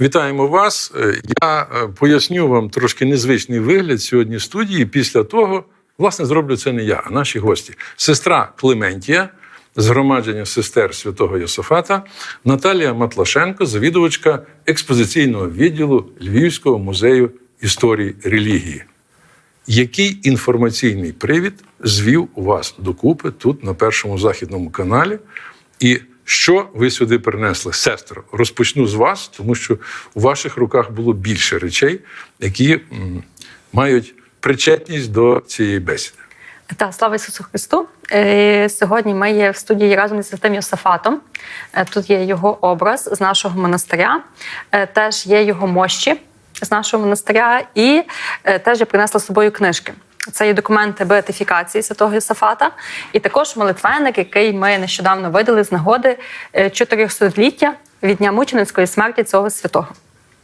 Вітаємо вас. Е, Я е, поясню вам трошки незвичний вигляд сьогодні студії. Після того, власне, зроблю це не я, а наші гості. Сестра Клементія, згромадження сестер святого Йосифата, Наталія Матлашенко, завідувачка експозиційного відділу Львівського музею історії релігії. Який інформаційний привід звів вас докупи тут, на першому західному каналі? І що ви сюди принесли? Сестро, розпочну з вас, тому що у ваших руках було більше речей, які мають причетність до цієї бесіди. Та слава Ісусу Христу. Е, Сьогодні ми є в студії разом зі святим Йосафатом. Е, Тут є його образ з нашого монастиря, Е, теж є його мощі з нашого монастиря, і теж я принесла з собою книжки. Це є документи беатифікації святого Йосафата, і також молитвенник, який ми нещодавно видали з нагоди 400-ліття від дня мученицької смерті цього святого.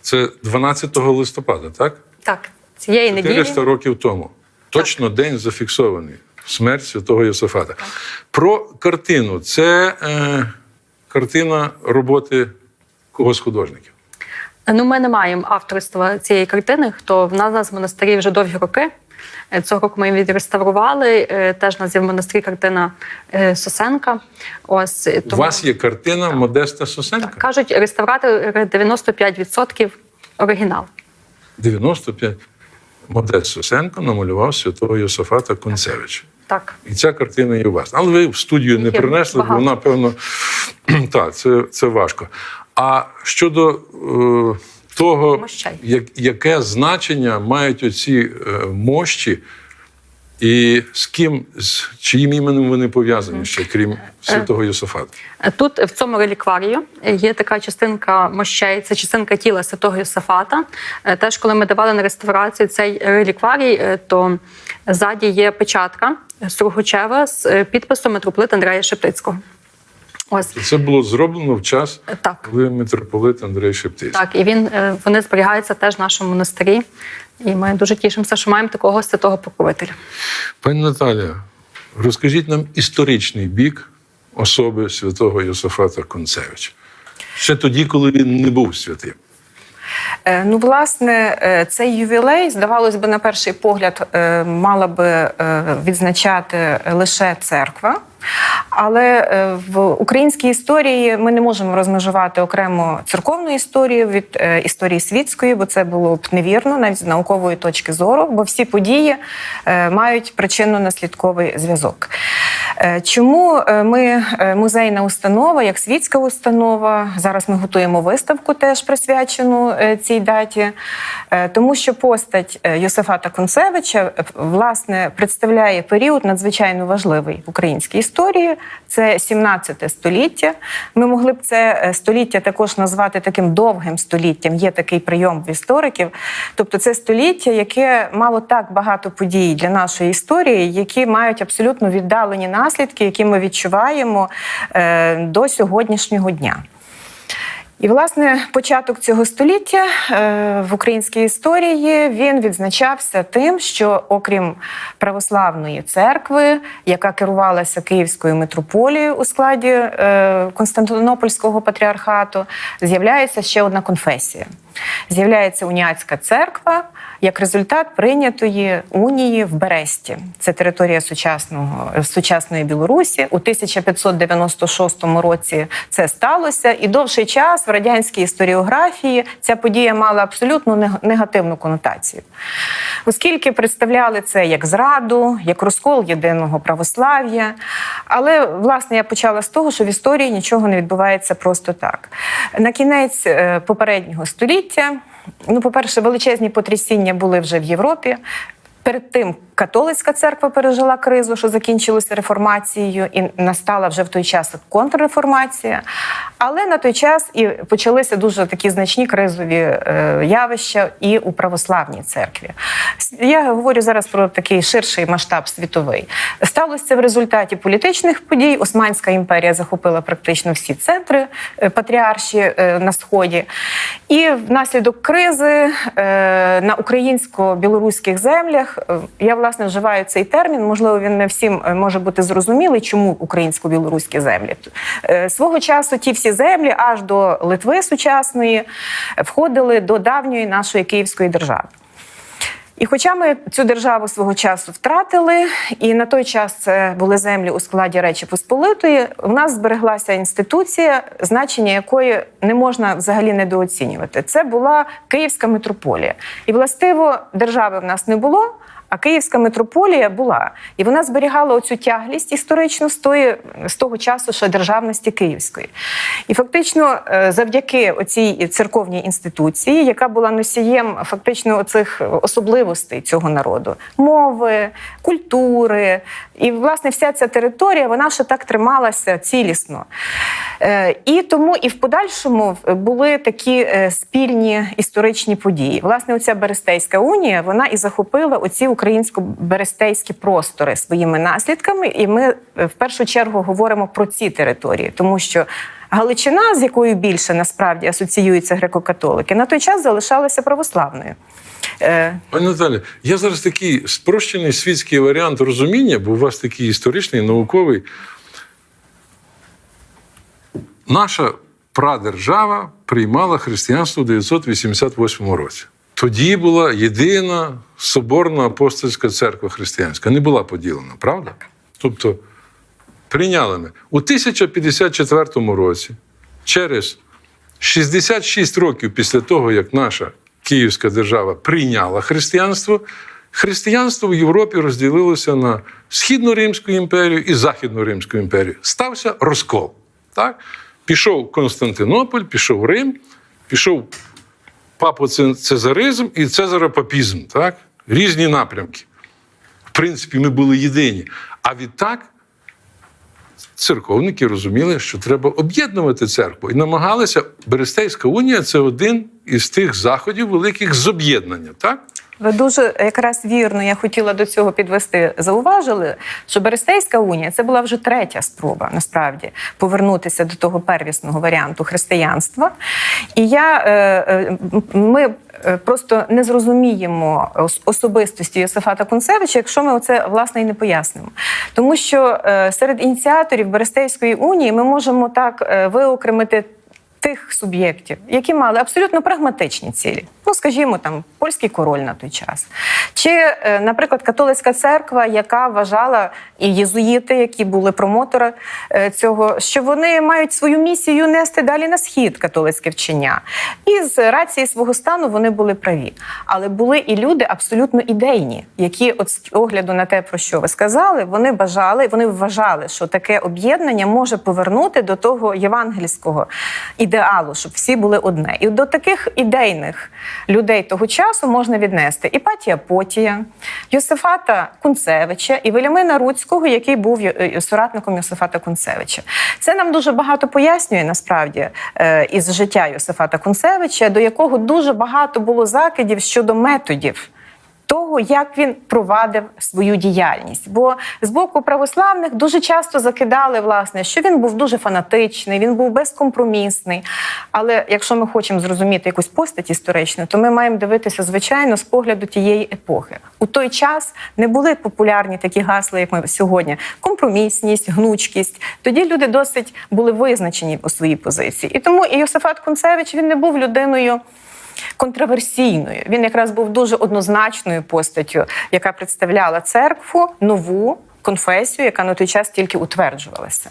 Це 12 листопада, так? Так, цієї неділі 400 років тому. Точно день зафіксований. Смерть святого Йосифата. Про картину. Це е, картина роботи когось з художників. Ну, ми не маємо авторства цієї картини. Хто в нас в монастирі вже довгі роки. Е, Цього року ми її відреставрували. Е, Теж нас є в монастирі картина е, Сосенка. Ось е, У вас є картина Модеста Сосенка? кажуть, реставратори 95% оригінал. 95%? Модест Сосенко намалював святого Йосифата Концевича. Так. І ця картина є у вас. Але ви в студію не принесли, бо вона, певно, так, це, це важко. А щодо е, того, як, яке значення мають оці е, мощі, і з ким, з чиїм іменем вони пов'язані ще, крім святого Йосифата? Е, Тут в цьому релікварію є така частинка мощей, це частинка тіла святого Йосафата. Е, Теж, коли ми давали на реставрацію цей релікварій, е, то ззаді є печатка Сургучева з е, підписом митрополита Андрея Шептицького. Ось це було зроблено в час, так. коли митрополит Андрей Шептицький. Так, і він е, вони зберігаються теж в нашому монастирі. І ми дуже тішимося, що маємо такого святого покровителя. Пані Наталя, розкажіть нам історичний бік особи святого Йосифата Концевича. Ще тоді, коли він не був святим. Е, Ну, власне, е, цей ювілей, здавалось би, на перший погляд, е, мала би відзначати лише церква. Але в українській історії ми не можемо розмежувати окремо церковну історію від історії світської, бо це було б невірно, навіть з наукової точки зору, бо всі події мають причинно-наслідковий зв'язок. Е, Чому е, ми е, музейна установа, як світська установа? Зараз ми готуємо виставку, теж присвячену цій даті, тому що постать Йосифата Концевича власне представляє період надзвичайно важливий в українській історії. Це 17 століття. Ми могли б це століття також назвати таким довгим століттям. Є такий прийом в істориків. Тобто, це століття, яке мало так багато подій для нашої історії, які мають абсолютно віддалені наслідки, які ми відчуваємо е, до сьогоднішнього дня. І, власне, початок цього століття е, в українській історії він відзначався тим, що окрім православної церкви, яка керувалася Київською митрополією у складі е, Константинопольського патріархату, з'являється ще одна конфесія. З'являється уніатська церква як результат прийнятої унії в Бересті. Це територія сучасного сучасної Білорусі. У 1596 році це сталося, і довший час в радянській історіографії ця подія мала абсолютно негативну конотацію, оскільки представляли це як зраду, як розкол єдиного православ'я. Але власне я почала з того, що в історії нічого не відбувається просто так. На кінець е, попереднього століття, ну, по-перше, величезні потрясіння були вже в Європі. Перед тим католицька церква пережила кризу, що закінчилося реформацією, і настала вже в той час контрреформація. Але на той час і почалися дуже такі значні кризові е, явища і у православній церкві. Я говорю зараз про такий ширший масштаб світовий. Сталося в результаті політичних подій. Османська імперія захопила практично всі центри е, патріарші е, на сході. І внаслідок кризи на українсько-білоруських землях я власне вживаю цей термін, можливо, він не всім е, може бути зрозумілий, чому українсько-білоруські землі. Е, Свого часу ті всі землі аж до Литви сучасної входили до давньої нашої Київської держави. І хоча ми цю державу свого часу втратили, і на той час це були землі у складі Речі Посполитої, у нас збереглася інституція, значення якої не можна взагалі недооцінювати. Це була Київська митрополія. І властиво держави в нас не було. А Київська митрополія була, і вона зберігала оцю тяглість історичну з, тої, з того часу, ще державності Київської. І фактично, е, завдяки оцій церковній інституції, яка була носієм фактично оцих особливостей цього народу, мови, культури, і власне вся ця територія, вона ще так трималася цілісно. Е, І тому і в подальшому були такі е, спільні історичні події. Власне, оця Берестейська унія вона і захопила оці українсько-берестейські простори своїми наслідками. І ми е, в першу чергу говоримо про ці території, тому що. Галичина, з якою більше насправді асоціюються греко-католики, на той час залишалася православною. Е, Пані Наталі, я зараз такий спрощений світський варіант розуміння, бо у вас такий історичний, науковий. Наша прадержава приймала християнство у 988 році. Тоді була єдина соборна апостольська церква християнська, не була поділена, правда? Тобто прийняли ми. У 1054 році, через 66 років після того, як наша Київська держава прийняла християнство, християнство в Європі розділилося на Східну Римську імперію і Західну Римську імперію. Стався розкол. Так? Пішов Константинополь, пішов Рим, пішов папоцезаризм і цезаропапізм. Так? Різні напрямки. В принципі, ми були єдині. А відтак церковники розуміли, що треба об'єднувати церкву. І намагалися, Берестейська унія це один із тих заходів великих з об'єднання. Так? Ви дуже якраз вірно, я хотіла до цього підвести. Зауважили, що Берестейська унія це була вже третя спроба насправді повернутися до того первісного варіанту християнства. І я е, е, ми просто не зрозуміємо ос- особистості Йосифата Кунцевича, якщо ми це власне і не пояснимо. Тому що е, серед ініціаторів Берестейської унії ми можемо так е, виокремити тих суб'єктів, які мали абсолютно прагматичні цілі. Ну, скажімо, там польський король на той час, чи, е, наприклад, католицька церква, яка вважала і єзуїти, які були промотори е, цього, що вони мають свою місію нести далі на схід католицьке вчення. І з рації свого стану вони були праві. Але були і люди абсолютно ідейні, які, от з огляду на те, про що ви сказали, вони бажали, вони вважали, що таке об'єднання може повернути до того євангельського ідеалу, щоб всі були одне. І до таких ідейних людей того часу можна віднести Іпатія Потія, Йосифата Кунцевича і Велімина Руцького, який був е, соратником Йосифата Кунцевича. Це нам дуже багато пояснює насправді е, із життя Йосифата Кунцевича, до якого дуже багато було закидів щодо методів того, як він провадив свою діяльність. Бо з боку православних дуже часто закидали, власне, що він був дуже фанатичний, він був безкомпромісний. Але якщо ми хочемо зрозуміти якусь постать історичну, то ми маємо дивитися, звичайно, з погляду тієї епохи. У той час не були популярні такі гасла, як ми сьогодні: компромісність, гнучкість. Тоді люди досить були визначені у своїй позиції. І тому і Йосифат Кунцевич він не був людиною контроверсійною. Він якраз був дуже однозначною постаттю, яка представляла церкву нову. Конфесію, яка на той час тільки утверджувалася,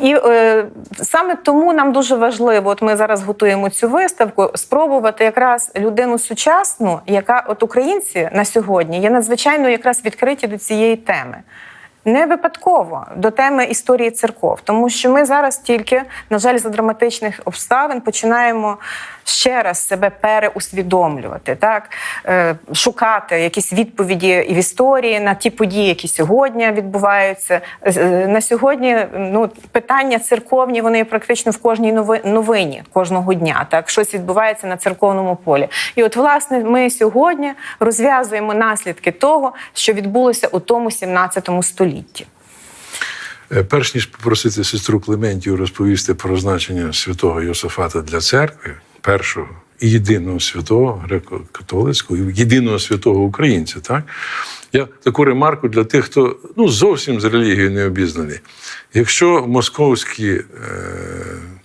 і е, саме тому нам дуже важливо, от ми зараз готуємо цю виставку, спробувати якраз людину сучасну, яка от українці на сьогодні є надзвичайно якраз відкриті до цієї теми. Не випадково до теми історії церков, тому що ми зараз тільки, на жаль, за драматичних обставин починаємо ще раз себе переусвідомлювати, так е, шукати якісь відповіді і в історії на ті події, які сьогодні відбуваються. Е, На сьогодні ну питання церковні вони практично в кожній нови- новині кожного дня. Так щось відбувається на церковному полі. І от власне ми сьогодні розв'язуємо наслідки того, що відбулося у тому 17 столітті. Е, Перш ніж попросити сестру Клементію розповісти про значення святого Йосифата для церкви, першого і єдиного святого греко-католицького, єдиного святого українця. Так? Я таку ремарку для тих, хто ну, зовсім з релігією не обізнаний. Якщо московські е,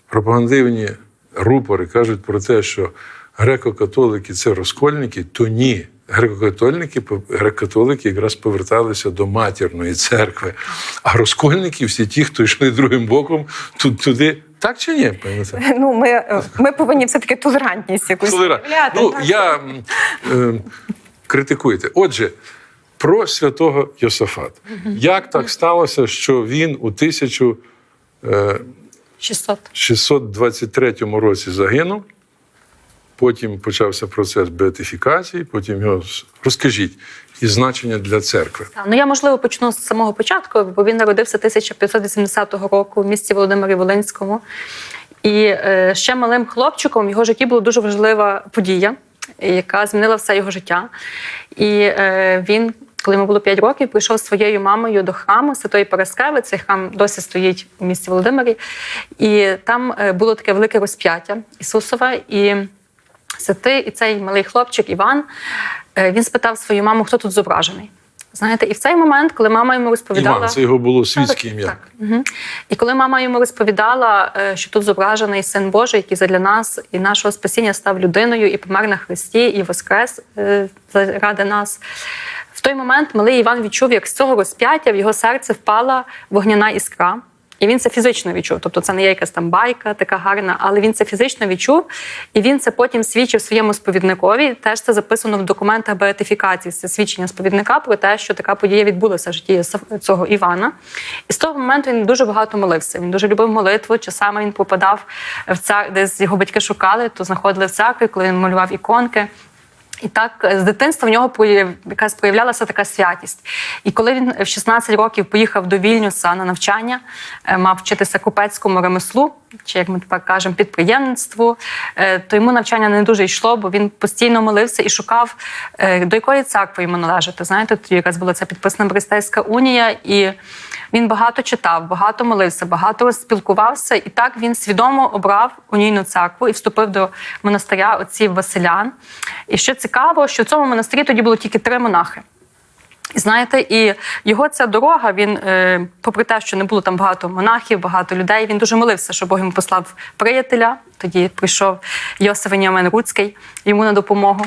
пропагандивні рупори кажуть про те, що греко-католики це розкольники, то ні. Греко-католики, греко-католики якраз поверталися до матірної церкви, а розкольники всі ті, хто йшли другим боком, туди. Так чи ні? Ну, ми, е, ми повинні все-таки толерантність якусь Толера- Ну, так? я е, критикуєте. Отже, про святого Йосафата. Як так сталося, що він у 1623 році загинув? Потім почався процес беатифікації, потім його розкажіть і значення для церкви. Ну я можливо почну з самого початку, бо він народився 1580 року в місті Володимирі Волинському. І е, ще малим хлопчиком в його житті була дуже важлива подія, яка змінила все його життя. І е, він, коли йому було 5 років, прийшов зі своєю мамою до храму Святої Параскеви. Цей храм досі стоїть у місті Володимирі. І там е, було таке велике розп'яття Ісусове. І святий, і цей малий хлопчик Іван, е, він спитав свою маму, хто тут зображений. Знаєте, і в цей момент, коли мама йому розповідала. Іван, це його було світське ім'я. Так. Угу. І коли мама йому розповідала, е, що тут зображений син Божий, який задля нас і нашого спасіння став людиною і помер на хресті, і воскрес е, заради нас. В той момент малий Іван відчув, як з цього розп'яття в його серце впала вогняна іскра. І він це фізично відчув. Тобто це не є якась там байка, така гарна, але він це фізично відчув. І він це потім свідчив своєму сповідникові. Теж це записано в документах беатифікації. Це свідчення сповідника про те, що така подія відбулася в житті цього Івана. І з того моменту він дуже багато молився. Він дуже любив молитву. Часами він попадав в цар, десь його батьки шукали, то знаходили в церкві, коли він малював іконки. І так е, з дитинства в нього якась проявлялася така святість. І коли він в 16 років поїхав до Вільнюса на навчання, е, мав вчитися купецькому ремеслу, чи як ми тепер кажемо, підприємництву, е, то йому навчання не дуже йшло, бо він постійно молився і шукав, до якої церкви йому належати. Знаєте, тоді якраз була ця підписана Бристейська унія, і він багато читав, багато молився, багато спілкувався, і так він свідомо обрав унійну церкву і вступив до монастиря отців Василян. І що цікаво, що в цьому монастирі тоді було тільки три монахи. Знаєте, і його ця дорога, він, е, попри те, що не було там багато монахів, багато людей, він дуже молився, що Бог йому послав приятеля. Тоді прийшов Йосиф Веніамин Руцький йому на допомогу.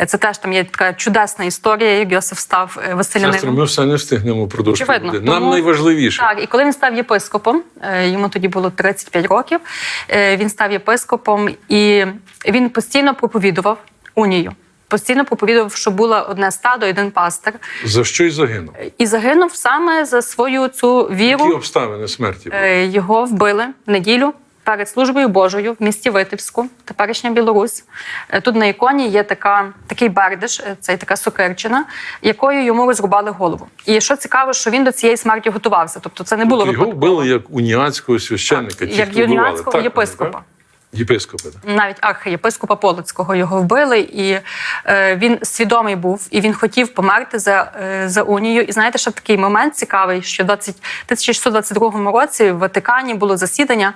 Е, Це теж там є така чудесна історія, як Йосиф став е, Василянином. ми все не встигнемо півгодини. Нам Тому- найважливіше. Так, і коли він став єпископом, йому тоді було 35 років. Він став єпископом і він постійно проповідував унію. Постійно проповідував, що було одне стадо, один пастир. За що й загинув? І загинув саме за свою цю Які віру. обставини смерті? були? Е, Його вбили в неділю перед службою Божою в місті Витебську, теперішня Білорусь. Е, Тут на іконі є така, такий бердиш, е, це така сокирчина, якою йому розрубали голову. І що цікаво, що він до цієї смерті готувався. Тобто це не було Його випадково. вбили як уніатського священника. ті, як юніатського єпископа. так? Єпископа, так. навіть архієпископа Полоцького його вбили, і е, він свідомий був, і він хотів померти за, е, за унію. І знаєте, ще такий момент цікавий, що в 20, 1622 році в Ватикані було засідання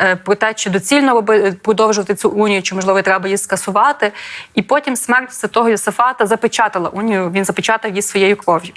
е, про те, чи доцільно роби, продовжувати цю унію, чи можливо треба її скасувати. І потім смерть святого Йосифата запечатала унію. Він запечатав її своєю кров'ю.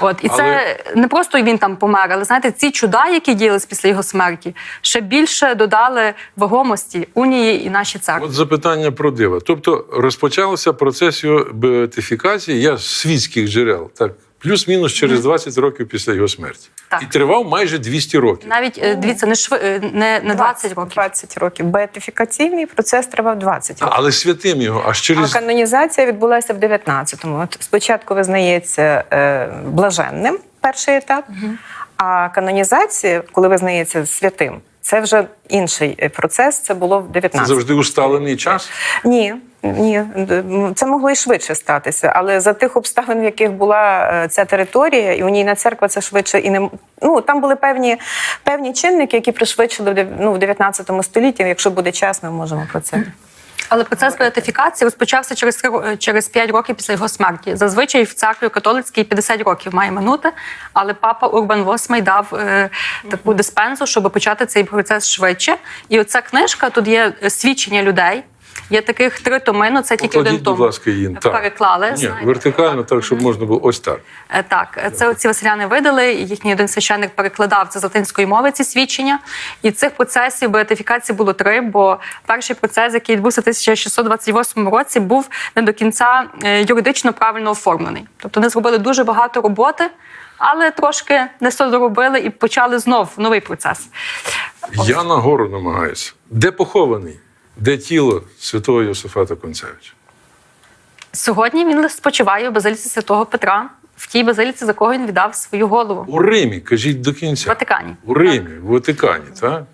От і це Але- не просто він там помер, але знаєте, ці чуда, які діялись після його смерті, ще більше додали вагомості унії і нашій церкві. От запитання про диво. Тобто розпочався процес його беатифікації, я з світських джерел, так, плюс-мінус через 20 років після його смерті. Так. І тривав майже 200 років. Навіть е, дивіться, не шви е, не, не 20 років. 20 років. Беатифікаційний процес тривав 20 років. Але святим його аж А канонізація відбулася в 19-му. От спочатку визнається е, блаженним перший етап, а канонізація, коли визнається святим, це вже інший е, процес. Це було в це 19-му. завжди усталений час. Ні, ні, це могло і швидше статися, але за тих обставин, в яких була е, ця територія, і унійна церква, це швидше і не ну там були певні певні чинники, які пришвидшили ну, в 19 столітті. Якщо буде час, ми можемо про це. Але процес беатифікації розпочався через е, через 5 років після його смерті. Зазвичай в церкві католицькій 50 років має минути, але папа Урбан VIII дав е, таку диспенсу, щоб почати цей процес швидше. І оця книжка тут є е, свідчення людей. Є таких три томи, ну це тільки один Покладіть, том. будь ласка, її. Так. Переклали. Ні, знаєте. вертикально, так, щоб можна було ось так. Е, Так, це оці василяни видали. і Їхній один священник перекладав це з латинської мови ці свідчення. І цих процесів беатифікації було три. Бо перший процес, який відбувся в 1628 році, був не до кінця е, юридично правильно оформлений. Тобто вони зробили дуже багато роботи, але трошки не все доробили і почали знов новий процес. Я на гору намагаюся. Де похований? Де тіло святого Йосифата Концевича? Сьогодні він спочиває у базиліці святого Петра, в тій базиліці, за кого він віддав свою голову У Римі, кажіть до кінця. в. Ватикані. У Римі, в Ватикані, так?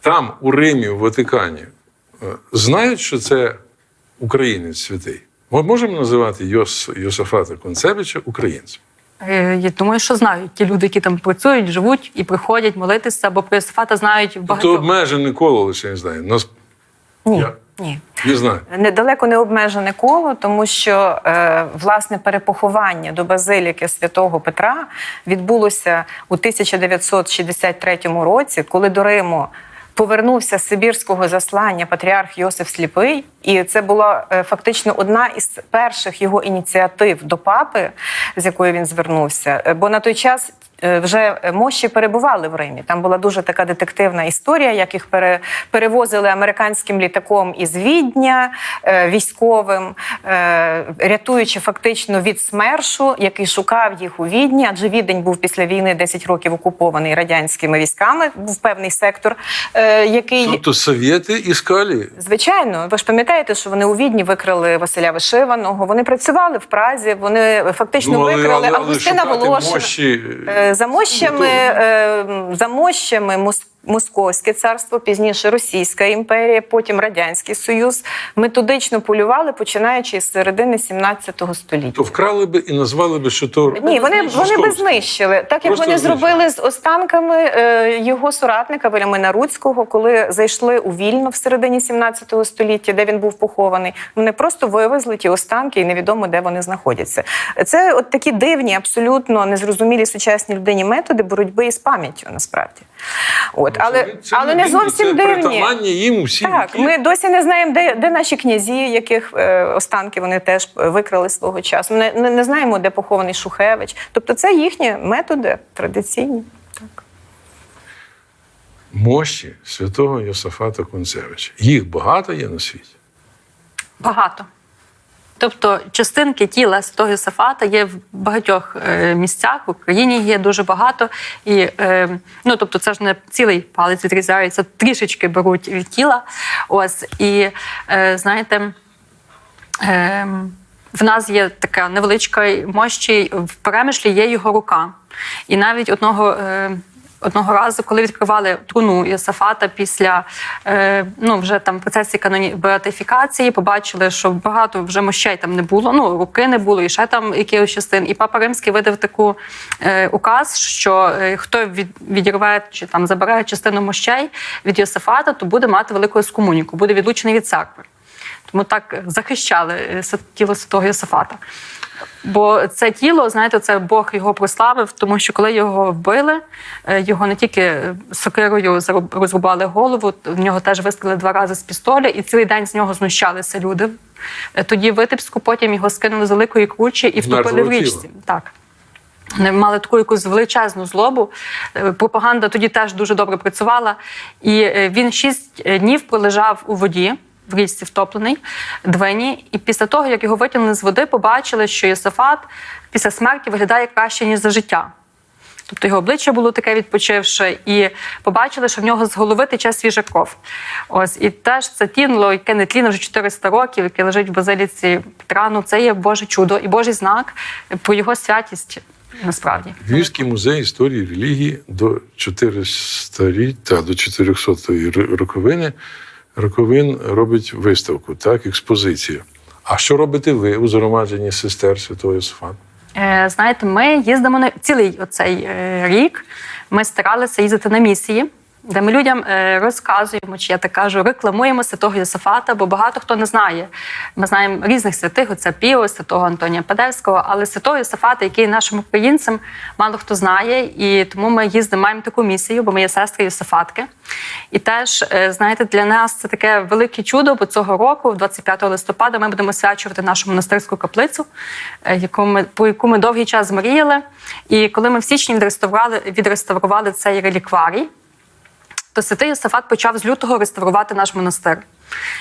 Там, у Римі, в Ватикані, е, знають, що це українець святий. Ми можемо називати Йос, Йосифата Концевича українцем. Е, Я думаю, що знають ті люди, які там працюють, живуть і приходять молитися, бо про Йосифата знають То багато. обмежене коло лише не знаю. Нас Ні. Я. Ні. не знаю. Недалеко не обмежене коло, тому що е, власне перепоховання до базиліки святого Петра відбулося у 1963 році, коли до Риму повернувся з сибірського заслання патріарх Йосиф Сліпий, і це була е, фактично одна із перших його ініціатив до папи, з якою він звернувся. Е, Бо на той час вже мощі перебували в Римі. Там була дуже така детективна історія, як їх пере, перевозили американським літаком із Відня е, військовим, е, рятуючи фактично від смершу, який шукав їх у Відні, адже Відень був після війни 10 років окупований радянськими військами. Був певний сектор, е, який Тобто совєти іскалі. Звичайно, ви ж пам'ятаєте, що вони у Відні викрили Василя Вишиваного. Вони працювали в Празі. Вони фактично викрили Августина шукати Волошина. мощі, Е, За мощами, Московське царство, пізніше Російська імперія, потім Радянський Союз методично полювали, починаючи з середини 17 століття. то вкрали би і назвали би, що то Ні, вони, вони би знищили. Так як Просто вони знищили. зробили з останками е, його соратника Вельмина Руцького, коли зайшли у Вільно в середині 17 століття, де він був похований. Вони просто вивезли ті останки, і невідомо де вони знаходяться. Це от такі дивні, абсолютно незрозумілі сучасній людині методи боротьби із пам'яттю, насправді. От, але, Це- це але не дивно, зовсім це дивні. притаманні їм усі Так, віки. ми досі не знаємо, де, де наші князі, яких е, останки вони теж викрали свого часу. Ми не, не, не знаємо, де похований Шухевич. Тобто, це їхні методи традиційні. Так. мощі святого Йосифата Концевича. Їх багато є на світі. Багато. Тобто частинки тіла святого Йосифата є в багатьох е, місцях в Україні є дуже багато. І е, ну тобто, це ж не цілий палець відрізається, трішечки беруть від тіла. Ось і е, знаєте. В нас є така невеличка мощі, в перемишлі є його рука. І навіть одного, одного разу, коли відкривали труну Йосафата після е, ну, вже там процесі каноні беатифікації, побачили, що багато вже мощей там не було, ну, руки не було, і ще там якихось частин. І Папа Римський видав таку е, указ, що е, хто від, відірве чи там забере частину мощей від Йосафата, то буде мати велику ескомуніку, буде відлучений від церкви. Тому так захищали е, тіло святого Йосифата. Бо це тіло, знаєте, це Бог його прославив, тому що коли його вбили, е, його не тільки е, сокирою розрубали голову, в нього теж вистріли два рази з пістоля, і цілий день з нього знущалися люди. Е, Тоді в Витебську потім його скинули з великої кручі і втопили в річці. Так. Вони мали таку якусь величезну злобу. Пропаганда тоді теж дуже добре працювала. І він шість днів пролежав у воді. В річці втоплений двині, і після того, як його витягнули з води, побачили, що Йосифат після смерті виглядає краще, ніж за життя. Тобто його обличчя було таке відпочивше, і побачили, що в нього з голови тече свіжа кров. Ось і теж це тіло, яке не тліно вже 400 років, яке лежить в базиліці Петра, це є Боже чудо і Божий знак про його святість насправді. Львівський музей історії релігії до 400 та до 400 роковини роковин робить виставку, так, експозицію. А що робите ви у згромадженні сестер Святого Сфан? Е, знаєте, ми їздимо на цілий оцей е, рік. Ми старалися їздити на місії. Де ми людям е, розказуємо, чи я так кажу, рекламуємо святого Йосифата, бо багато хто не знає. Ми знаємо різних святих, оце Піо, святого Антонія Падевського, але святого Йосифата, який нашим українцям мало хто знає, і тому ми їздимо, маємо таку місію, бо ми є сестри Йосифатки. І теж, е, знаєте, для нас це таке велике чудо, бо цього року, 25 листопада, ми будемо свячувати нашу монастирську каплицю, е, яку ми, по яку ми довгий час мріяли. І коли ми в січні відреставрували, відреставрували цей релікварій, то святий Йосифат почав з лютого реставрувати наш монастир.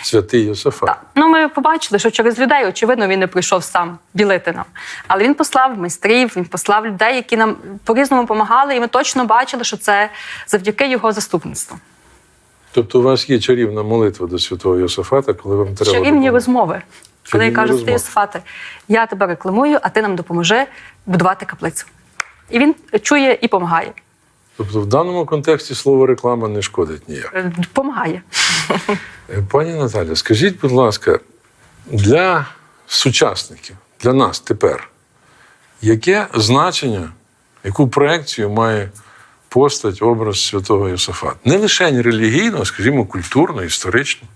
Святий Йосифат. Так. Ну, ми побачили, що через людей, очевидно, він не прийшов сам білити нам. Але він послав майстрів, він послав людей, які нам по-різному допомагали, і ми точно бачили, що це завдяки його заступництву. Тобто у вас є чарівна молитва до святого Йосифата, коли вам треба. Чарівні допомога. розмови. Коли я кажу, святий Йосифате, я тебе рекламую, а ти нам допоможи будувати каплицю. І він чує і допомагає. Тобто в даному контексті слово реклама не шкодить ніяк. Помагає. Е, Пані Наталя, скажіть, будь ласка, для сучасників, для нас тепер, яке значення, яку проекцію має постать, образ святого Йосифата? Не лише релігійно, а, скажімо, культурно, історично.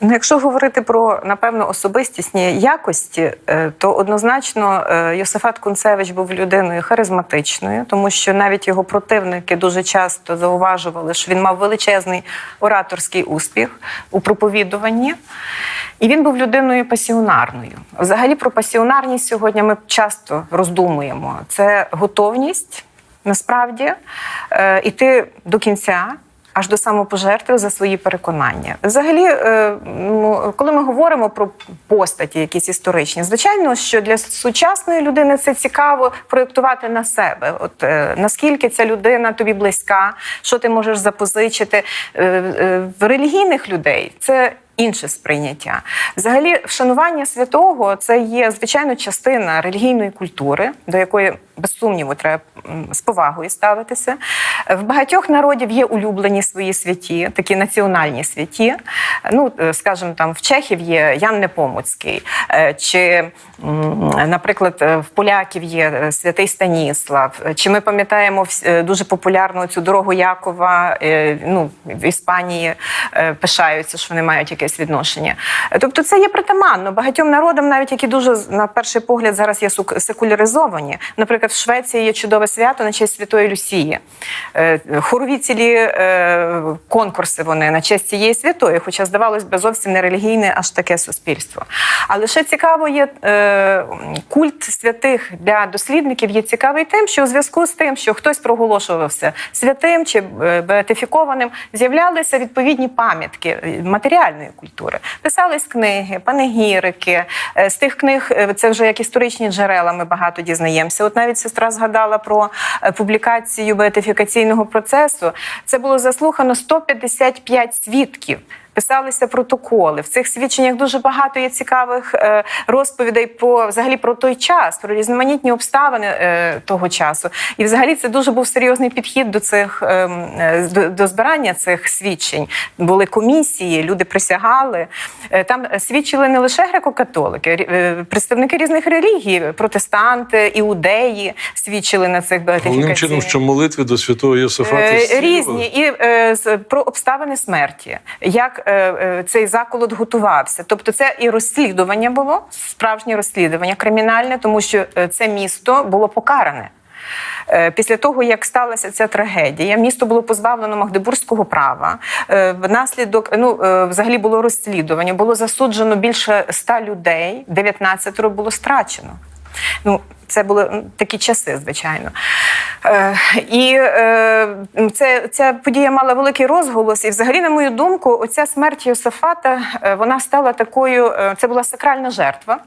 Ну, якщо говорити про напевно особистісні якості, е, то однозначно е, Йосифат Кунцевич був людиною харизматичною, тому що навіть його противники дуже часто зауважували, що він мав величезний ораторський успіх у проповідуванні. І він був людиною пасіонарною. Взагалі про пасіонарність сьогодні ми часто роздумуємо. Це готовність насправді е, іти до кінця аж до самопожертви за свої переконання. Взагалі, е, ну, коли ми говоримо про постаті, якісь історичні, звичайно, що для сучасної людини це цікаво проєктувати на себе. От е, наскільки ця людина тобі близька, що ти можеш запозичити Е, в релігійних людей. Це інше сприйняття. Взагалі, вшанування святого це є звичайно частина релігійної культури, до якої без сумніву треба з повагою ставитися. В багатьох народів є улюблені свої святі, такі національні святі. Ну, е, скажімо, там в Чехів є Ян Непомуцький, е, чи, наприклад, е, в поляків є святий Станіслав. Чи ми пам'ятаємо дуже популярну цю дорогу Якова? Ну, в Іспанії пишаються, що вони мають якесь відношення. Е, Тобто, це є притаманно багатьом народам, навіть які дуже на перший погляд зараз є секуляризовані. Наприклад, в Швеції є чудове свято на честь Святої Люсії. Е, Хорові цілі е, конкурси вони на честь цієї святої, хоча здавалось би зовсім не релігійне аж таке суспільство. Але ще цікаво є культ святих для дослідників є цікавий тим, що у зв'язку з тим, що хтось проголошувався святим чи беатифікованим, з'являлися відповідні пам'ятки матеріальної культури. Писались книги, панегірики. Е, З тих книг е, це вже як історичні джерела. Ми багато дізнаємося. От навіть сестра згадала про е, публікацію беатифікаційного процесу. Це було заслухано 155 свідків. Писалися протоколи. В цих свідченнях дуже багато є цікавих е, розповідей про взагалі про той час, про різноманітні обставини е, того часу. І взагалі це дуже був серйозний підхід до цих ем, е, до, до збирання цих свідчень. Були комісії, люди присягали. Там свідчили не лише греко-католики, представники різних релігій, протестанти, іудеї свідчили на цих Головним чином, що молитви до святого Йосифата Е, різні і про обставини смерті, як цей заколот готувався. Тобто, це і розслідування було справжнє розслідування кримінальне, тому що е, це місто було покаране. Е, Після того, як сталася ця трагедія, місто було позбавлено магдебурзького права. Е, Внаслідок ну е, взагалі було розслідування, було засуджено більше ста людей, 19 було страчено. Ну, це були такі часи, звичайно. Е, і е, це, ця подія мала великий розголос. І, взагалі, на мою думку, оця смерть Йосифата е, вона стала такою. е, це була сакральна жертва,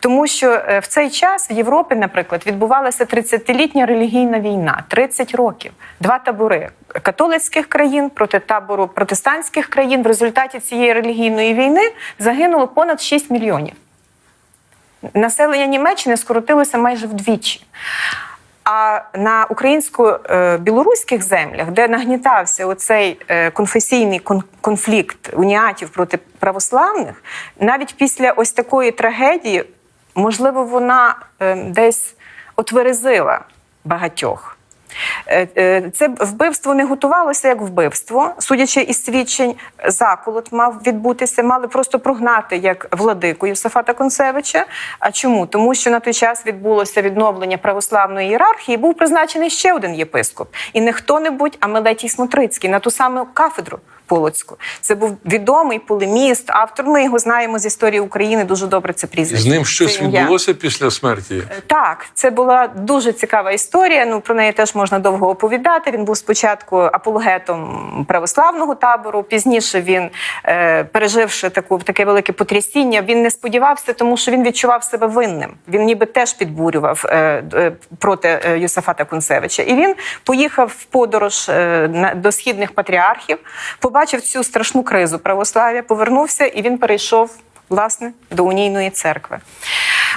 тому що е, в цей час в Європі, наприклад, відбувалася 30-літня релігійна війна, 30 років, два табори католицьких країн проти табору протестантських країн. В результаті цієї релігійної війни загинуло понад 6 мільйонів. Населення Німеччини скоротилося майже вдвічі. А на українсько-білоруських землях, де нагнітався оцей е, конфесійний конфлікт уніатів проти православних, навіть після ось такої трагедії, можливо, вона е, десь отверезила багатьох. Е, е, Це вбивство не готувалося як вбивство. Судячи із свідчень, заколот мав відбутися, мали просто прогнати як владику Євсафата Концевича. А чому? Тому що на той час відбулося відновлення православної ієрархії, був призначений ще один єпископ. І не хто-небудь, а Мелетій Смотрицький на ту саму кафедру. Полоцьку. Це був відомий полеміст, автор. Ми його знаємо з історії України. Дуже добре це прізвище. З ним щось це відбулося після смерті. Так, це була дуже цікава історія. Ну про неї теж можна довго оповідати. Він був спочатку апологетом православного табору. Пізніше він, е, переживши таку таке велике потрясіння, він не сподівався, тому що він відчував себе винним. Він ніби теж підбурював е, е, проти е, Юсафата Кунцевича. І він поїхав в подорож е, на- до східних патріархів, побачив цю страшну кризу православ'я, повернувся і він перейшов власне до унійної церкви.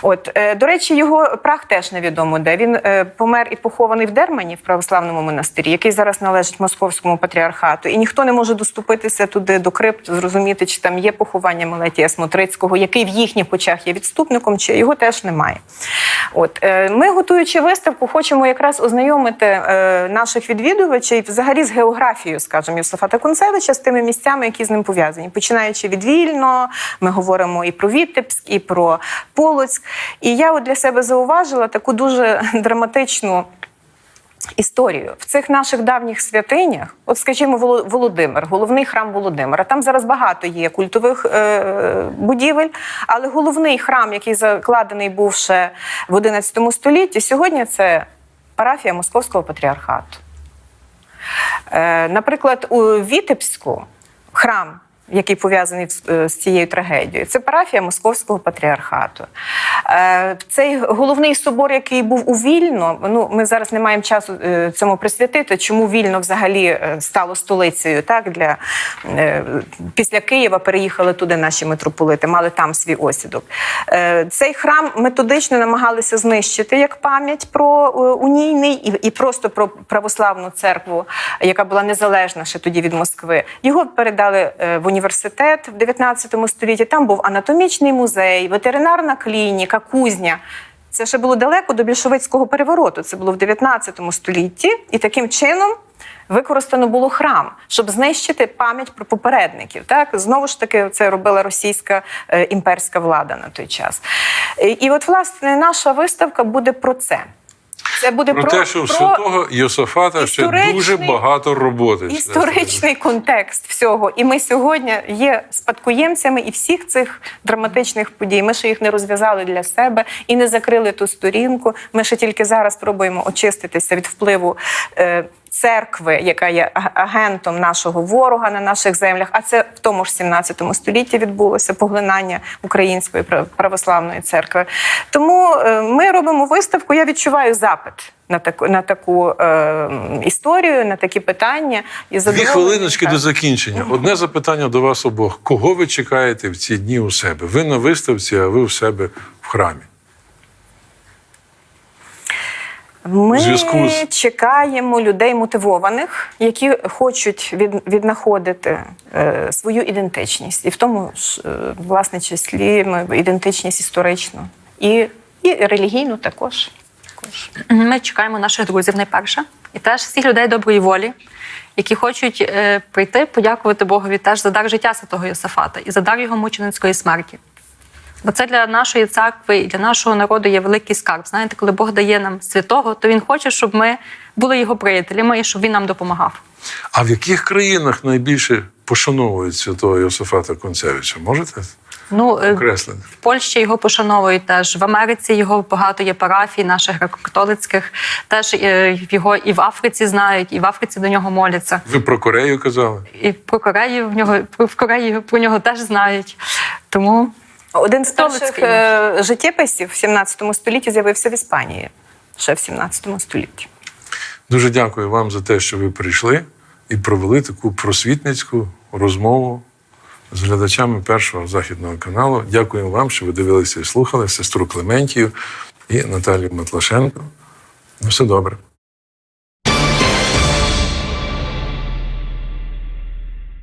От е, до речі, його прах теж невідомо де. Він е, помер і похований в Дермані в православному монастирі, який зараз належить московському патріархату, і ніхто не може доступитися туди до крипт, зрозуміти, чи там є поховання Мелетія Смотрицького, який в їхніх очах є відступником, чи його теж немає. От е, ми, готуючи виставку, хочемо якраз ознайомити наших відвідувачів взагалі з географією, скажімо, Йосифата Концевича, з тими місцями, які з ним пов'язані. Починаючи від Вільно, ми говоримо і про Вітебськ, і про Полоцьк. І я от для себе зауважила таку дуже драматичну. Історію в цих наших давніх святинях, от скажімо, Володимир, головний храм Володимира. Там зараз багато є культових е, будівель, але головний храм, який закладений був ще в XI столітті, сьогодні це парафія Московського патріархату. Е, наприклад, у Вітебську храм, який пов'язаний з, е, цією трагедією, це парафія Московського патріархату. Е, Цей головний собор, який був у Вільно, ну ми зараз не маємо часу е, цьому присвятити, чому Вільно взагалі стало столицею. Так для після Києва переїхали туди наші митрополити, мали там свій осідок. Цей храм методично намагалися знищити як пам'ять про унійний і, просто про православну церкву, яка була незалежна ще тоді від Москви. Його передали в університет в 19 столітті. Там був анатомічний музей, ветеринарна клініка, кузня. Це ще було далеко до більшовицького перевороту. Це було в 19 столітті, і таким чином. Використано було храм, щоб знищити пам'ять про попередників. Так знову ж таки, це робила російська е, імперська влада на той час. І, і от власне наша виставка буде про це. Це буде Про, про, те, що у про святого Йосафата ще дуже багато роботи. історичний контекст всього. І ми сьогодні є спадкоємцями і всіх цих драматичних подій. Ми ще їх не розв'язали для себе і не закрили ту сторінку. Ми ще тільки зараз пробуємо очиститися від впливу. Е, Церкви, яка є агентом нашого ворога на наших землях, а це в тому ж 17 столітті відбулося поглинання української прав- православної церкви. Тому е, ми робимо виставку. Я відчуваю запит на таку на таку е, історію, на такі питання. І Дві хвилиночки так. до закінчення. Одне запитання до вас обох: кого ви чекаєте в ці дні у себе? Ви на виставці, а ви у себе в храмі. Ми зв'язку з- чекаємо людей мотивованих, які хочуть від, віднаходити е, свою ідентичність, і в тому ж е, власне числі ми ідентичність історичну і, і релігійну також. також. Ми чекаємо наших друзів найперше, і теж всіх людей доброї волі, які хочуть е, прийти, подякувати Богові теж за дар життя святого Йосафата і за дар його мученицької смерті. Бо це для нашої церкви і для нашого народу є великий скарб. Знаєте, коли Бог дає нам святого, то він хоче, щоб ми були його приятелями і щоб він нам допомагав. А в яких країнах найбільше пошановують святого Йосафата Концевича? Можете Ну, е. В Польщі його пошановують теж. В Америці його багато є парафій, наших греко-католицьких. Теж е, його і в Африці знають, і в Африці до нього моляться. Ви про Корею казали? І про Корею в нього про- в Кореї про нього теж знають. Тому Один з перших е, життєписів в 17 столітті з'явився в Іспанії, ще в 17 столітті. Дуже дякую вам за те, що ви прийшли і провели таку просвітницьку розмову з глядачами першого західного каналу. Дякуємо вам, що ви дивилися і слухали сестру Клементію і Наталію Матлашенко. Ну, все добре.